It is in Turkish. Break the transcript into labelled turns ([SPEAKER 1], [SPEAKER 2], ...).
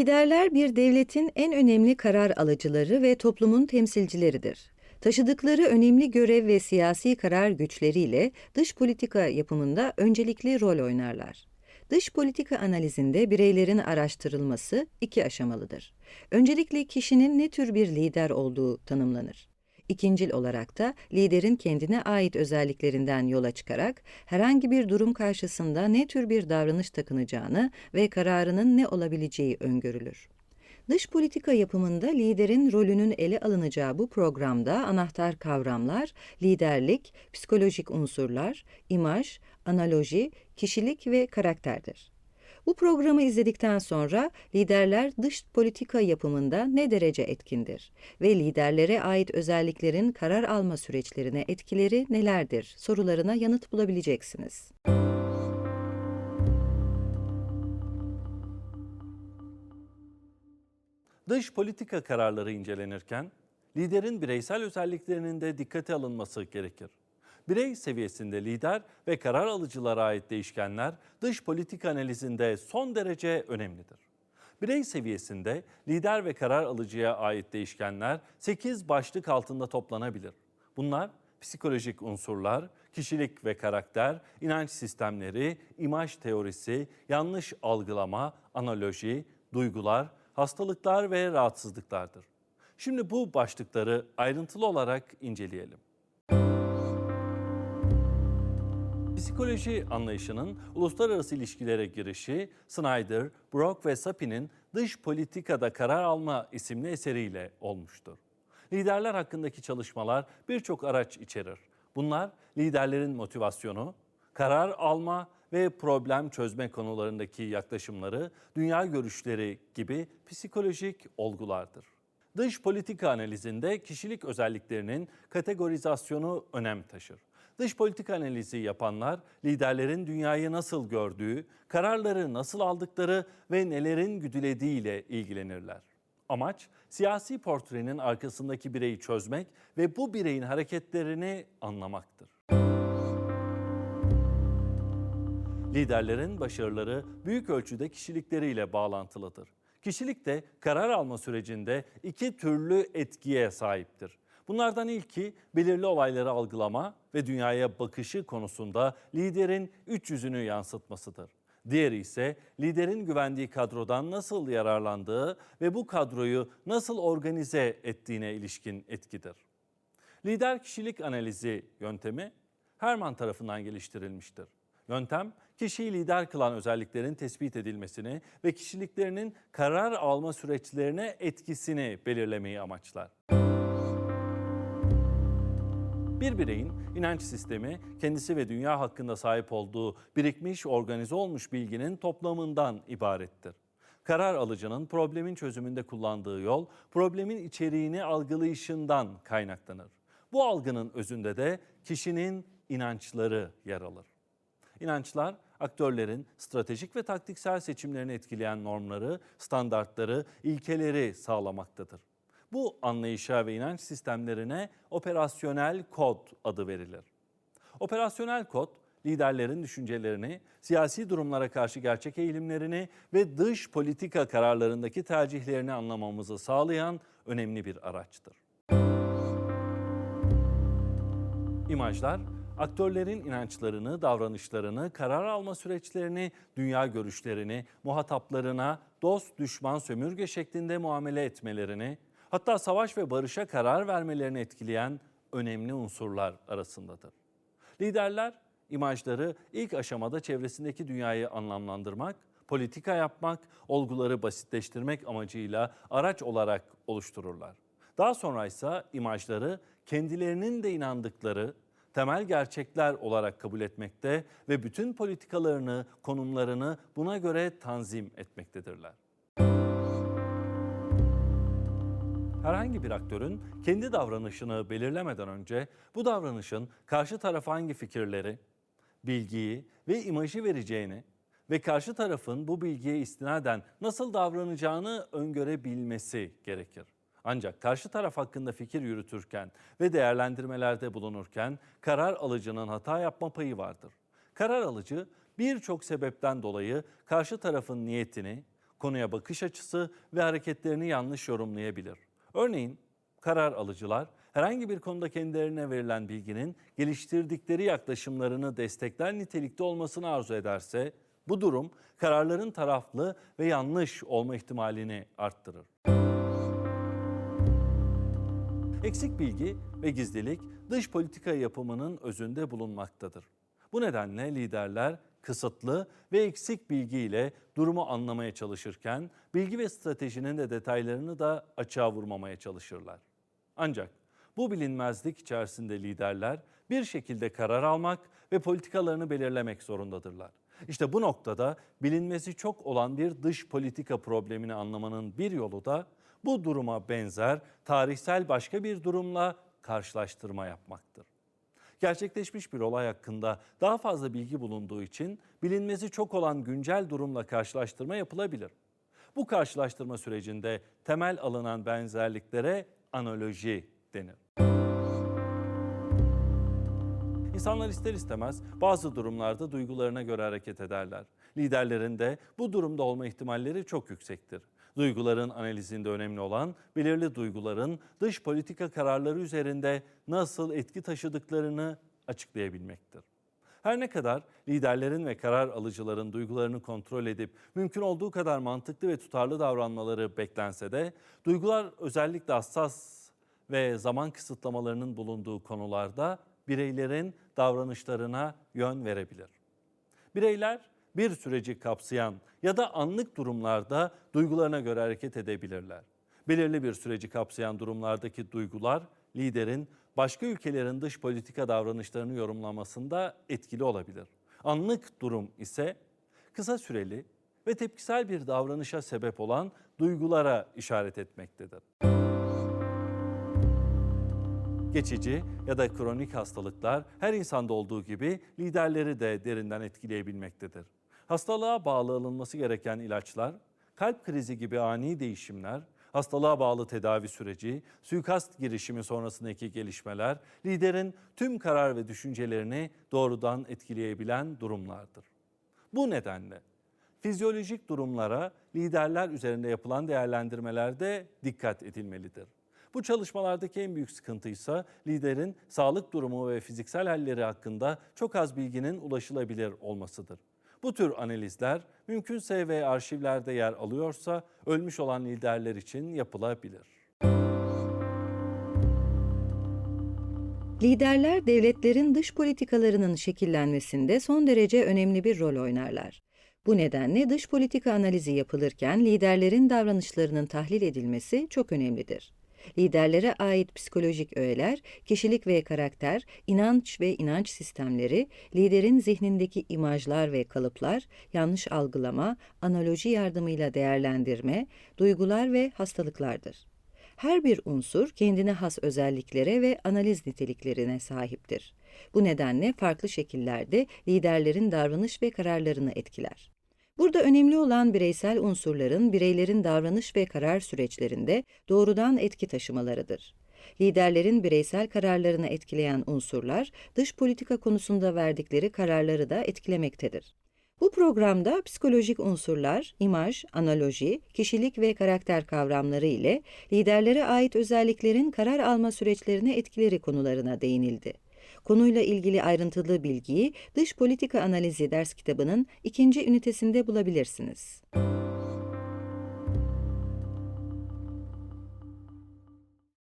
[SPEAKER 1] Liderler bir devletin en önemli karar alıcıları ve toplumun temsilcileridir. Taşıdıkları önemli görev ve siyasi karar güçleriyle dış politika yapımında öncelikli rol oynarlar. Dış politika analizinde bireylerin araştırılması iki aşamalıdır. Öncelikle kişinin ne tür bir lider olduğu tanımlanır. İkincil olarak da liderin kendine ait özelliklerinden yola çıkarak herhangi bir durum karşısında ne tür bir davranış takınacağını ve kararının ne olabileceği öngörülür. Dış politika yapımında liderin rolünün ele alınacağı bu programda anahtar kavramlar liderlik, psikolojik unsurlar, imaj, analoji, kişilik ve karakterdir. Bu programı izledikten sonra liderler dış politika yapımında ne derece etkindir ve liderlere ait özelliklerin karar alma süreçlerine etkileri nelerdir sorularına yanıt bulabileceksiniz.
[SPEAKER 2] Dış politika kararları incelenirken liderin bireysel özelliklerinin de dikkate alınması gerekir. Birey seviyesinde lider ve karar alıcılara ait değişkenler dış politika analizinde son derece önemlidir. Birey seviyesinde lider ve karar alıcıya ait değişkenler 8 başlık altında toplanabilir. Bunlar psikolojik unsurlar, kişilik ve karakter, inanç sistemleri, imaj teorisi, yanlış algılama, analoji, duygular, hastalıklar ve rahatsızlıklardır. Şimdi bu başlıkları ayrıntılı olarak inceleyelim. Psikoloji anlayışının uluslararası ilişkilere girişi Snyder, Brock ve Sapi'nin Dış Politikada Karar Alma isimli eseriyle olmuştur. Liderler hakkındaki çalışmalar birçok araç içerir. Bunlar liderlerin motivasyonu, karar alma ve problem çözme konularındaki yaklaşımları, dünya görüşleri gibi psikolojik olgulardır. Dış politika analizinde kişilik özelliklerinin kategorizasyonu önem taşır. Dış politika analizi yapanlar liderlerin dünyayı nasıl gördüğü, kararları nasıl aldıkları ve nelerin güdülediği ile ilgilenirler. Amaç siyasi portrenin arkasındaki bireyi çözmek ve bu bireyin hareketlerini anlamaktır. Liderlerin başarıları büyük ölçüde kişilikleriyle bağlantılıdır. Kişilik de karar alma sürecinde iki türlü etkiye sahiptir. Bunlardan ilki belirli olayları algılama ve dünyaya bakışı konusunda liderin üç yüzünü yansıtmasıdır. Diğeri ise liderin güvendiği kadrodan nasıl yararlandığı ve bu kadroyu nasıl organize ettiğine ilişkin etkidir. Lider kişilik analizi yöntemi Herman tarafından geliştirilmiştir. Yöntem, kişiyi lider kılan özelliklerin tespit edilmesini ve kişiliklerinin karar alma süreçlerine etkisini belirlemeyi amaçlar. Bir bireyin inanç sistemi kendisi ve dünya hakkında sahip olduğu birikmiş, organize olmuş bilginin toplamından ibarettir. Karar alıcının problemin çözümünde kullandığı yol, problemin içeriğini algılayışından kaynaklanır. Bu algının özünde de kişinin inançları yer alır. İnançlar, aktörlerin stratejik ve taktiksel seçimlerini etkileyen normları, standartları, ilkeleri sağlamaktadır. Bu anlayışa ve inanç sistemlerine operasyonel kod adı verilir. Operasyonel kod, liderlerin düşüncelerini, siyasi durumlara karşı gerçek eğilimlerini ve dış politika kararlarındaki tercihlerini anlamamızı sağlayan önemli bir araçtır. İmajlar, aktörlerin inançlarını, davranışlarını, karar alma süreçlerini, dünya görüşlerini, muhataplarına dost, düşman, sömürge şeklinde muamele etmelerini, hatta savaş ve barışa karar vermelerini etkileyen önemli unsurlar arasındadır. Liderler imajları ilk aşamada çevresindeki dünyayı anlamlandırmak, politika yapmak, olguları basitleştirmek amacıyla araç olarak oluştururlar. Daha sonra ise imajları kendilerinin de inandıkları temel gerçekler olarak kabul etmekte ve bütün politikalarını, konumlarını buna göre tanzim etmektedirler. Herhangi bir aktörün kendi davranışını belirlemeden önce bu davranışın karşı tarafa hangi fikirleri, bilgiyi ve imajı vereceğini ve karşı tarafın bu bilgiye istinaden nasıl davranacağını öngörebilmesi gerekir. Ancak karşı taraf hakkında fikir yürütürken ve değerlendirmelerde bulunurken karar alıcının hata yapma payı vardır. Karar alıcı birçok sebepten dolayı karşı tarafın niyetini, konuya bakış açısı ve hareketlerini yanlış yorumlayabilir. Örneğin karar alıcılar herhangi bir konuda kendilerine verilen bilginin geliştirdikleri yaklaşımlarını destekler nitelikte olmasını arzu ederse bu durum kararların taraflı ve yanlış olma ihtimalini arttırır. Eksik bilgi ve gizlilik dış politika yapımının özünde bulunmaktadır. Bu nedenle liderler kısıtlı ve eksik bilgiyle durumu anlamaya çalışırken bilgi ve stratejinin de detaylarını da açığa vurmamaya çalışırlar. Ancak bu bilinmezlik içerisinde liderler bir şekilde karar almak ve politikalarını belirlemek zorundadırlar. İşte bu noktada bilinmesi çok olan bir dış politika problemini anlamanın bir yolu da bu duruma benzer tarihsel başka bir durumla karşılaştırma yapmaktır. Gerçekleşmiş bir olay hakkında daha fazla bilgi bulunduğu için bilinmesi çok olan güncel durumla karşılaştırma yapılabilir. Bu karşılaştırma sürecinde temel alınan benzerliklere analoji denir. İnsanlar ister istemez bazı durumlarda duygularına göre hareket ederler. Liderlerin de bu durumda olma ihtimalleri çok yüksektir. Duyguların analizinde önemli olan belirli duyguların dış politika kararları üzerinde nasıl etki taşıdıklarını açıklayabilmektir. Her ne kadar liderlerin ve karar alıcıların duygularını kontrol edip mümkün olduğu kadar mantıklı ve tutarlı davranmaları beklense de duygular özellikle hassas ve zaman kısıtlamalarının bulunduğu konularda bireylerin davranışlarına yön verebilir. Bireyler bir süreci kapsayan ya da anlık durumlarda duygularına göre hareket edebilirler. Belirli bir süreci kapsayan durumlardaki duygular liderin başka ülkelerin dış politika davranışlarını yorumlamasında etkili olabilir. Anlık durum ise kısa süreli ve tepkisel bir davranışa sebep olan duygulara işaret etmektedir. Geçici ya da kronik hastalıklar her insanda olduğu gibi liderleri de derinden etkileyebilmektedir. Hastalığa bağlı alınması gereken ilaçlar, kalp krizi gibi ani değişimler, hastalığa bağlı tedavi süreci, suikast girişimi sonrasındaki gelişmeler liderin tüm karar ve düşüncelerini doğrudan etkileyebilen durumlardır. Bu nedenle fizyolojik durumlara liderler üzerinde yapılan değerlendirmelerde dikkat edilmelidir. Bu çalışmalardaki en büyük sıkıntı ise liderin sağlık durumu ve fiziksel halleri hakkında çok az bilginin ulaşılabilir olmasıdır. Bu tür analizler mümkünse ve arşivlerde yer alıyorsa ölmüş olan liderler için yapılabilir.
[SPEAKER 1] Liderler devletlerin dış politikalarının şekillenmesinde son derece önemli bir rol oynarlar. Bu nedenle dış politika analizi yapılırken liderlerin davranışlarının tahlil edilmesi çok önemlidir. Liderlere ait psikolojik öğeler, kişilik ve karakter, inanç ve inanç sistemleri, liderin zihnindeki imajlar ve kalıplar, yanlış algılama, analoji yardımıyla değerlendirme, duygular ve hastalıklardır. Her bir unsur kendine has özelliklere ve analiz niteliklerine sahiptir. Bu nedenle farklı şekillerde liderlerin davranış ve kararlarını etkiler. Burada önemli olan bireysel unsurların bireylerin davranış ve karar süreçlerinde doğrudan etki taşımalarıdır. Liderlerin bireysel kararlarını etkileyen unsurlar, dış politika konusunda verdikleri kararları da etkilemektedir. Bu programda psikolojik unsurlar, imaj, analoji, kişilik ve karakter kavramları ile liderlere ait özelliklerin karar alma süreçlerine etkileri konularına değinildi. Konuyla ilgili ayrıntılı bilgiyi Dış Politika Analizi ders kitabının ikinci ünitesinde bulabilirsiniz.